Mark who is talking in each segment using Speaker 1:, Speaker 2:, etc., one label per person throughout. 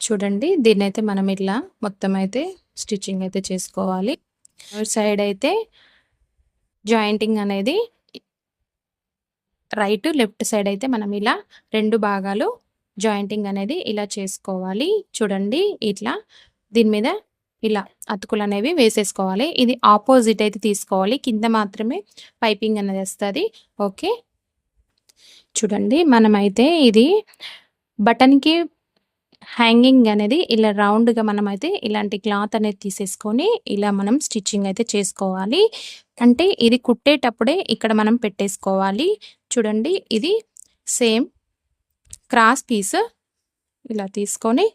Speaker 1: చూడండి దీన్నైతే మనం ఇట్లా మొత్తం అయితే స్టిచ్చింగ్ అయితే చేసుకోవాలి. సైడ్ అయితే జాయింటింగ్ అనేది రైట్ లెఫ్ట్ సైడ్ అయితే మనం ఇలా రెండు భాగాలు జాయింటింగ్ అనేది ఇలా చేసుకోవాలి. చూడండి ఇట్లా దీని మీద ఇలా అతుకులు అనేవి వేసేసుకోవాలి. ఇది ఆపోజిట్ అయితే తీసుకోవాలి. కింద మాత్రమే పైపింగ్ అనేది వస్తుంది. ఓకే. చూడండి మనమైతే ఇది బటన్కి హ్యాంగింగ్ అనేది ఇలా రౌండ్గా మనమైతే ఇలాంటి క్లాత్ అనేది తీసేసుకొని ఇలా మనం స్టిచ్చింగ్ అయితే చేసుకోవాలి. అంటే ఇది కుట్టేటప్పుడే ఇక్కడ మనం పెట్టేసుకోవాలి. చూడండి ఇది సేమ్ క్రాస్ పీస్ ఇలా తీసుకొని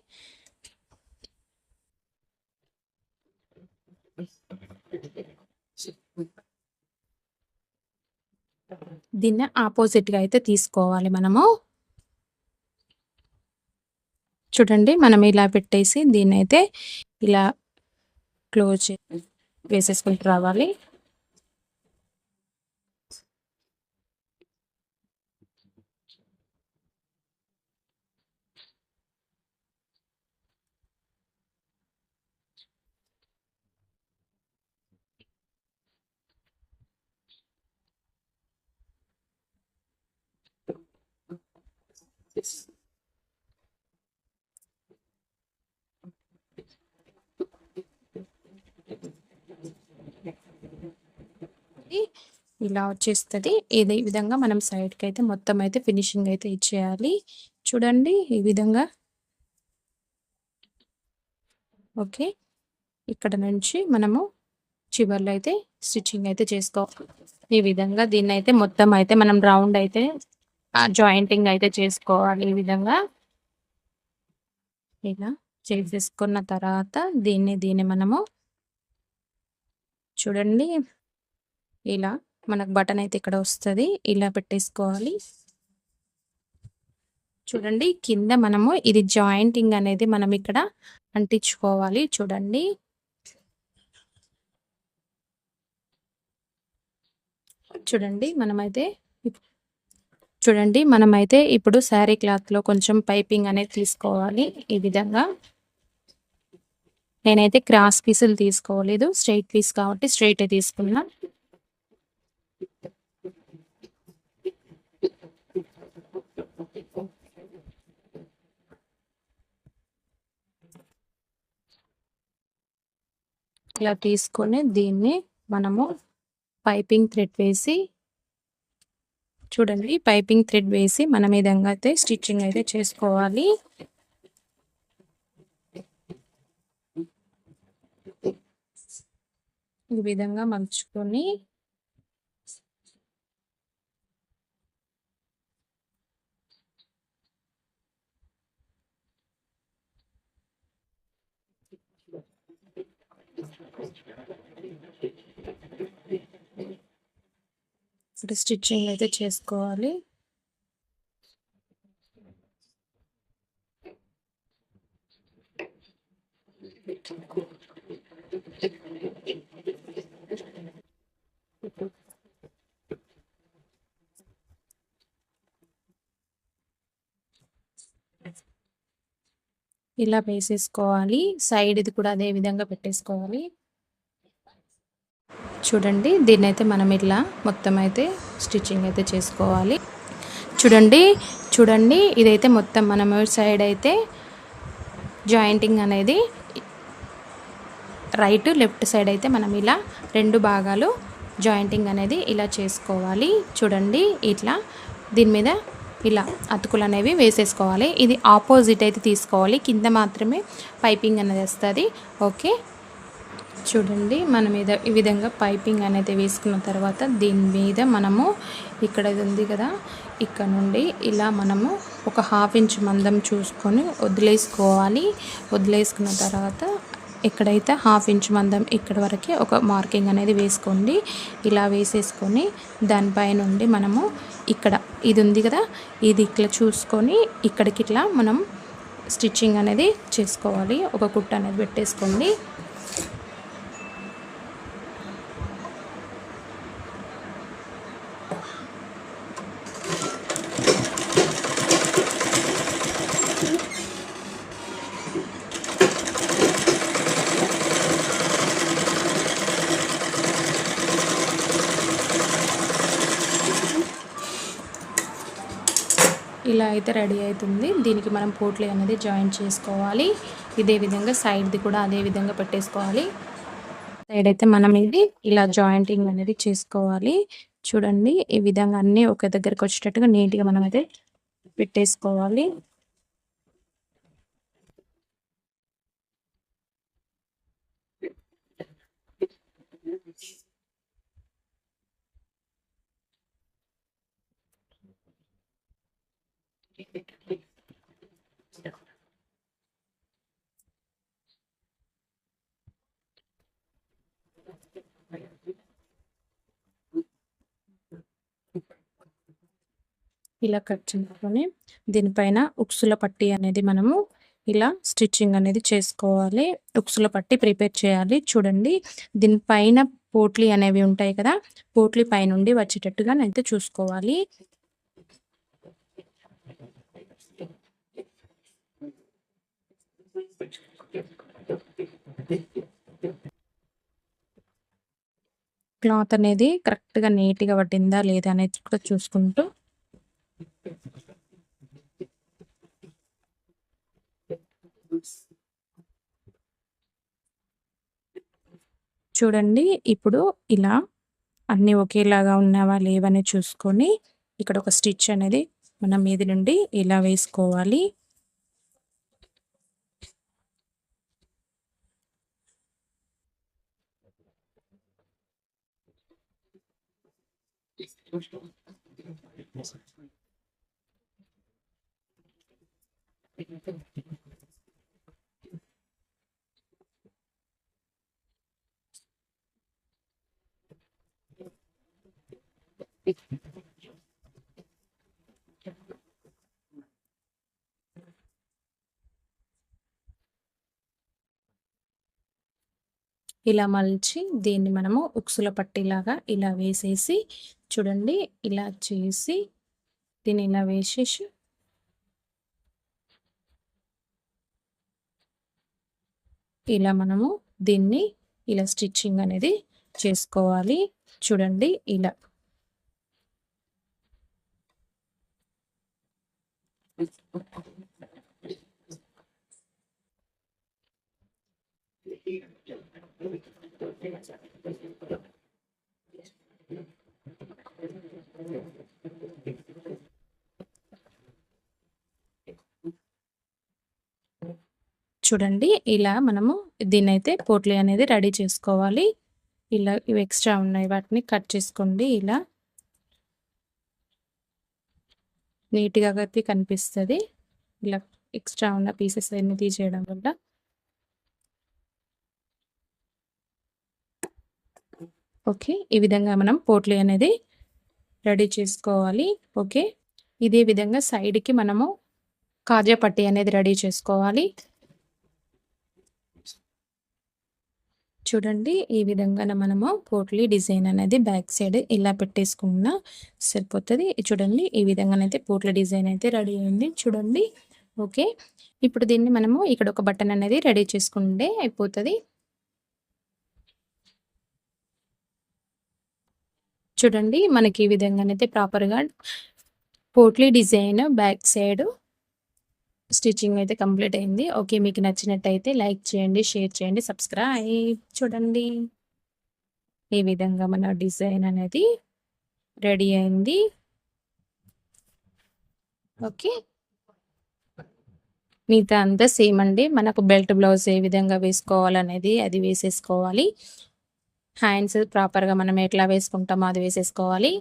Speaker 1: దీన్ని ఆపోజిట్గా అయితే తీసుకోవాలి మనము. చూడండి మనం ఇలా పెట్టేసి దీన్ని అయితే ఇలా క్లోజ్ వేసేసుకుంటూ రావాలి. ఇలా వచ్చేస్తుంది. ఇదే విధంగా మనం సైడ్కి అయితే మొత్తం అయితే ఫినిషింగ్ అయితే ఇచ్చేయాలి. చూడండి ఈ విధంగా. ఓకే. ఇక్కడ నుంచి మనము చివర్లో అయితే స్టిచ్చింగ్ అయితే చేసుకోవాలి ఈ విధంగా దీన్ని అయితే మొత్తం అయితే మనం రౌండ్ అయితే జాయింటింగ్ అయితే చేసుకోవాలి ఈ విధంగా. ఇలా చేసేసుకున్న తర్వాత దీన్ని దీన్ని మనము చూడండి. ఇలా మనకు బటన్ అయితే ఇక్కడ వస్తుంది. ఇలా పెట్టేసుకోవాలి. చూడండి కింద మనము ఇది జాయింటింగ్ అనేది మనం ఇక్కడ అంటించుకోవాలి. చూడండి. చూడండి మనమైతే చూడండి మనమైతే ఇప్పుడు శారీ క్లాత్లో కొంచెం పైపింగ్ అనేది తీసుకోవాలి. ఈ విధంగా. నేనైతే క్రాస్ పీసులు తీసుకోలేదు. స్ట్రైట్ పీస్ కాబట్టి స్ట్రైటే తీసుకున్నాను ఇలా తీసుకొని దీన్ని మనము పైపింగ్ థ్రెడ్ వేసి చూడండి పైపింగ్ థ్రెడ్ వేసి మనం ఈ విధంగా అయితే స్టిచ్చింగ్ అయితే చేసుకోవాలి. ఈ విధంగా మలుచుకొని ఇప్పుడు స్టిచ్చింగ్ అయితే చేసుకోవాలి. ఇలా వేసేసుకోవాలి. సైడ్ ఇది కూడా అదే విధంగా పెట్టేసుకోవాలి. చూడండి దీన్ని అయితే మనం ఇట్లా మొత్తం అయితే స్టిచ్చింగ్ అయితే చేసుకోవాలి. చూడండి చూడండి ఇదైతే మొత్తం మనం సైడ్ అయితే జాయింటింగ్ అనేది రైట్ లెఫ్ట్ సైడ్ అయితే మనం ఇలా రెండు భాగాలు జాయింటింగ్ అనేది ఇలా చేసుకోవాలి. చూడండి ఇట్లా దీని మీద ఇలా అతుకులు అనేవి వేసేసుకోవాలి. ఇది ఆపోజిట్ అయితే తీసుకోవాలి. కింద మాత్రమే పైపింగ్ అనేది వస్తుంది. ఓకే? చూడండి మన మీద ఈ విధంగా పైపింగ్ అనేది వేసుకున్న తర్వాత దీని మీద మనము ఇక్కడ ఇది ఉంది కదా ఇక్కడ నుండి ఇలా మనము ఒక హాఫ్ ఇంచ్ మందం చూసుకొని వదిలేసుకోవాలి. వదిలేసుకున్న తర్వాత ఎక్కడైతే హాఫ్ ఇంచ్ మందం ఇక్కడ వరకే ఒక మార్కింగ్ అనేది వేసుకోండి. ఇలా వేసేసుకొని దానిపై నుండి మనము ఇక్కడ ఇది ఉంది కదా ఇది ఇట్లా చూసుకొని ఇక్కడికి ఇట్లా మనం స్టిచ్చింగ్ అనేది చేసుకోవాలి. ఒక కుట్ట అనేది పెట్టేసుకోండి ఇలా అయితే రెడీ అవుతుంది. దీనికి మనం పోట్లీ అనేది జాయిన్ చేసుకోవాలి. ఇదే విధంగా సైడ్ది కూడా అదే విధంగా పెట్టేసుకోవాలి. సైడ్ అయితే మనం ఇది ఇలా జాయింటింగ్ అనేది చేసుకోవాలి. చూడండి ఈ విధంగా అన్నీ ఒక దగ్గరకు వచ్చేటట్టుగా నీట్గా మనం అయితే పెట్టేసుకోవాలి. ఇలా కట్ చేసుకొని దీనిపైన ఉక్సుల పట్టి అనేది మనము ఇలా స్టిచ్చింగ్ అనేది చేసుకోవాలి. ఉక్సుల పట్టి ప్రిపేర్ చేయాలి. చూడండి దీనిపైన పోట్లీ అనేవి ఉంటాయి కదా పోట్లీ పైనుండి వచ్చేటట్టుగా అయితే చూసుకోవాలి. క్లాత్ అనేది కరెక్ట్గా నీట్గా పట్టిందా లేదా అనేది కూడా చూసుకుంటూ చూడండి. ఇప్పుడు ఇలా అన్నీ ఒకేలాగా ఉన్నావా? లేవని చూసుకొని ఇక్కడ ఒక స్టిచ్ అనేది మనం మీది నుండి ఇలా వేసుకోవాలి. ఇలా మలిచి దీన్ని మనము ఉక్సుల పట్టిలాగా ఇలా వేసేసి చూడండి ఇలా చేసి దీన్ని ఇలా వేసేసి ఇలా మనము దీన్ని ఇలా స్టిచ్చింగ్ అనేది చేసుకోవాలి. చూడండి ఇలా చూడండి ఇలా మనము దీన్నైతే పోట్లీ అనేది రెడీ చేసుకోవాలి. ఇలా ఇవి ఎక్స్ట్రా ఉన్నాయి వాటిని కట్ చేసుకోండి ఇలా. నీట్గా అయితే కనిపిస్తుంది. ఇలా ఎక్స్ట్రా ఉన్న పీసెస్ అన్ని తీసేయడం వల్ల. ఓకే. ఈ విధంగా మనం పోట్లీ అనేది రెడీ చేసుకోవాలి. ఓకే. ఇదే విధంగా సైడ్కి మనము కాజా పట్టి అనేది రెడీ చేసుకోవాలి. చూడండి ఈ విధంగా మనము పోట్లీ డిజైన్ అనేది బ్యాక్ సైడ్ ఇలా పెట్టేసుకున్నా సరిపోతుంది. చూడండి ఈ విధంగానైతే పోట్లీ డిజైన్ అయితే రెడీ అయింది. చూడండి ఓకే. ఇప్పుడు దీన్ని మనము ఇక్కడ ఒక బటన్ అనేది రెడీ చేసుకుంటే అయిపోతుంది. చూడండి మనకి ఈ విధంగానైతే ప్రాపర్గా potli design back side stitching అయితే కంప్లీట్ అయింది. ఓకే మీకు నచ్చినట్టయితే లైక్ చేయండి షేర్ చేయండి సబ్స్క్రైబ్ చూడండి. ఈ విధంగా మన డిజైన్ అనేది రెడీ అయింది. ఓకే. మిగతా అంతా సేమ్ అండి. మనకు బెల్ట్ బ్లౌజ్ ఏ విధంగా వేసుకోవాలనేది అది వేసేసుకోవాలి. హ్యాండ్స్ ప్రాపర్గా మనం ఎట్లా వేసుకుంటామో అది వేసేసుకోవాలి.